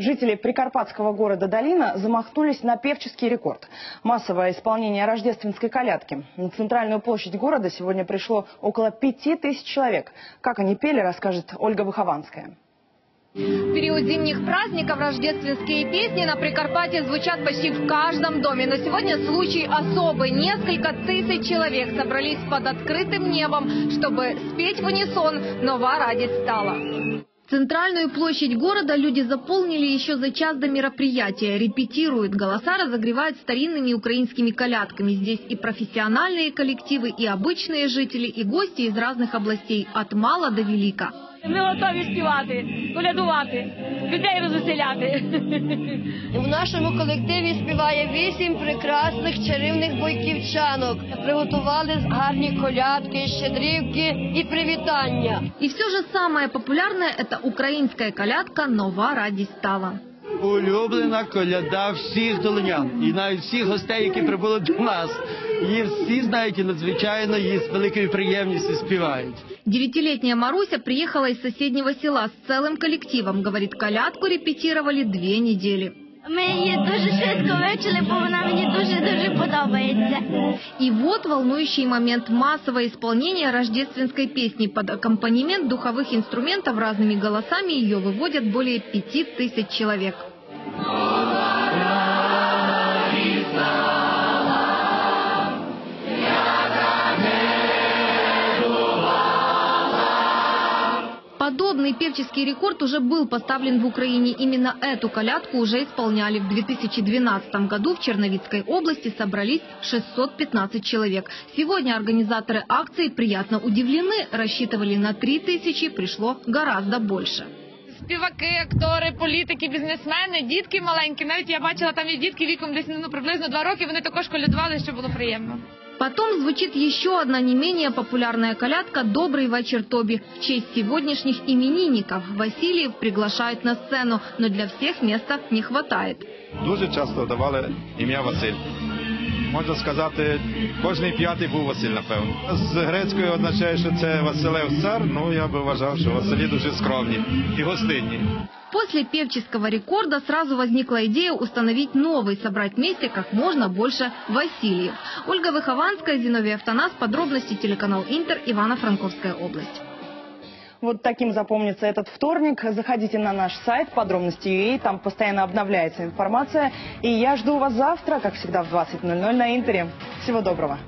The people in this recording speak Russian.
Жители прикарпатского города Долина замахнулись на певческий рекорд. Массовое исполнение рождественской колядки. На центральную площадь города сегодня пришло около пяти тысяч человек. Как они пели, расскажет Ольга Выхованская. В период зимних праздников рождественские песни на Прикарпатье звучат почти в каждом доме. Но сегодня случай особый. Несколько тысяч человек собрались под открытым небом, чтобы спеть в унисон «Нова радость стала». Центральную площадь города люди заполнили еще за час до мероприятия. Репетируют, голоса разогревают старинными украинскими колядками. Здесь и профессиональные коллективы, и обычные жители, и гости из разных областей, от мала до велика. Ми готові співати, колядувати, людей розвеселяти. В нашому колективі співає вісім прекрасних чарівних бойківчанок. Приготували гарні колядки, щедрівки і привітання. І все ж саме популярне це українська колядка «Нова радість стала». улюблена коляда всіх долинян і навіть всіх гостей, які прибули до нас. Її всі знають і надзвичайно її з великою приємністю співають. Девятилетняя Маруся приехала из соседнего села с целым коллективом. Говорит, колядку репетировали две недели. Ми її дуже швидко вивчили, бо вона мені дуже-дуже подобається. И вот волнующий момент массового исполнения рождественской песни. Под аккомпанемент духовых инструментов разными голосами ее выводят более пяти тысяч человек. Подобный певческий рекорд уже был поставлен в Украине. Именно эту колядку уже исполняли. В 2012 году в Черновицкой области собрались 615 человек. Сегодня организаторы акции приятно удивлены. Рассчитывали на 3000, пришло гораздо больше. співаки, актори, політики, бізнесмени, дітки маленькі. Навіть я бачила там є дітки віком десь ну приблизно два роки. Вони також колядували, що було приємно. Потом звучит еще одна не менее популярная колядка «Добрый вечер, Тоби» в честь сегодняшних именинников. Васильев приглашают на сцену, но для всех места не хватает. Дуже часто давали ім'я Василь Можна сказати, кожний п'ятий був Василь, напевно. З грецькою означає, що це Василев цар. Ну я би вважав, що Василі дуже скромні і гостинні. После певческого рекорда сразу возникла идея установить новый, собрать вместе как можно больше Васильев. Ольга Выхованская, Зиновий Автонас, подробности телеканал Интер, Ивано-Франковская область. Вот таким запомнится этот вторник. Заходите на наш сайт подробности UA, там постоянно обновляется информация. И я жду вас завтра, как всегда, в 20.00 на Интере. Всего доброго.